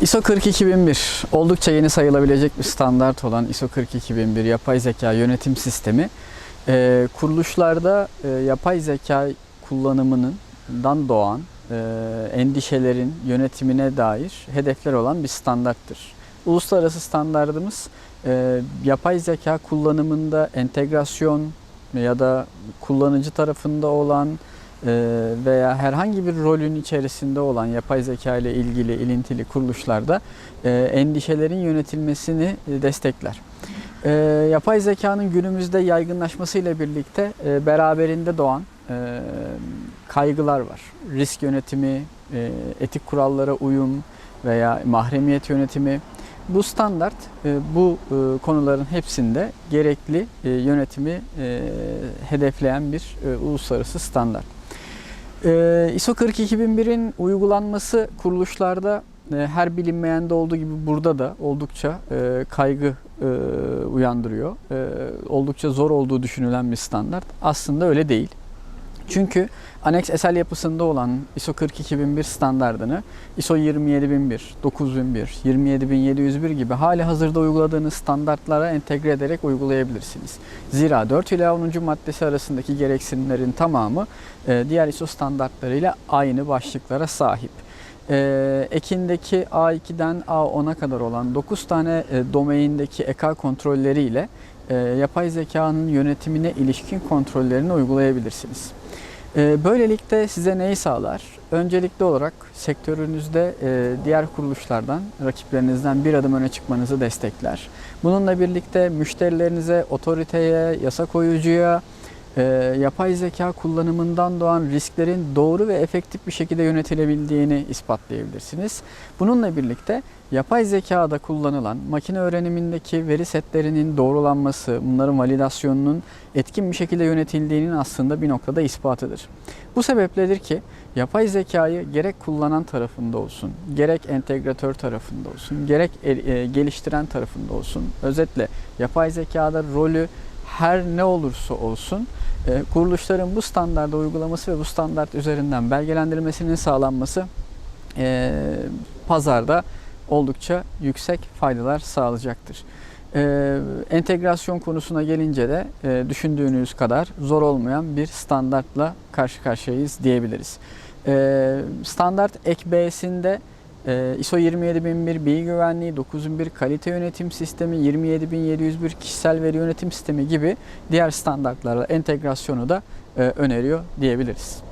ISO 42001 oldukça yeni sayılabilecek bir standart olan ISO 42001 yapay zeka yönetim sistemi e, kuruluşlarda e, yapay zeka kullanımından doğan e, endişelerin yönetimine dair hedefler olan bir standarttır. Uluslararası standardımız e, yapay zeka kullanımında entegrasyon ya da kullanıcı tarafında olan veya herhangi bir rolün içerisinde olan yapay zeka ile ilgili ilintili kuruluşlarda e, endişelerin yönetilmesini e, destekler. E, Yapay zekanın günümüzde yaygınlaşmasıyla birlikte e, beraberinde doğan kaygılar var. Risk yönetimi, etik kurallara uyum veya mahremiyet yönetimi. Bu standart bu konuların hepsinde gerekli yönetimi hedefleyen bir uluslararası standart. E, ISO 42001'in uygulanması kuruluşlarda e, her bilinmeyende olduğu gibi burada da oldukça e, kaygı e, uyandırıyor. Oldukça zor olduğu düşünülen bir standart. Aslında öyle değil. Çünkü Annex SL yapısında olan ISO 42001 standardını ISO 27001, 9001, 27701 gibi hali hazırda uyguladığınız standartlara entegre ederek uygulayabilirsiniz. Zira 4 ila 10. maddesi arasındaki gereksinimlerin tamamı e, diğer ISO standartlarıyla aynı başlıklara sahip. E, ekindeki A2'den A10'a kadar olan 9 tane e, domaindeki EK kontrolleriyle yapay zekanın yönetimine ilişkin kontrollerini uygulayabilirsiniz. E, böylelikle size neyi sağlar? Öncelikli olarak sektörünüzde e, diğer kuruluşlardan, rakiplerinizden bir adım öne çıkmanızı destekler. Bununla birlikte müşterilerinize, otoriteye, yasa koyucuya, e, yapay zeka kullanımından doğan risklerin doğru ve efektif bir şekilde yönetilebildiğini ispatlayabilirsiniz. Bununla birlikte yapay zekada kullanılan makine öğrenimindeki veri setlerinin doğrulanması, bunların validasyonunun etkin bir şekilde yönetildiğinin aslında bir noktada ispatıdır. Bu sebepledir ki yapay zekayı gerek kullanan tarafında olsun, gerek entegratör tarafında olsun, gerek e, geliştiren tarafında olsun, özetle yapay zekada rolü her ne olursa olsun e, kuruluşların bu standarda uygulaması ve bu standart üzerinden belgelendirilmesinin sağlanması e, pazarda oldukça yüksek faydalar sağlayacaktır. E, entegrasyon konusuna gelince de düşündüğünüz kadar zor olmayan bir standartla karşı karşıyayız diyebiliriz. E, standart ek B'sinde e, ISO 27001 bilgi güvenliği, 9001 kalite yönetim sistemi, 27701 kişisel veri yönetim sistemi gibi diğer standartlarla entegrasyonu da e, öneriyor diyebiliriz.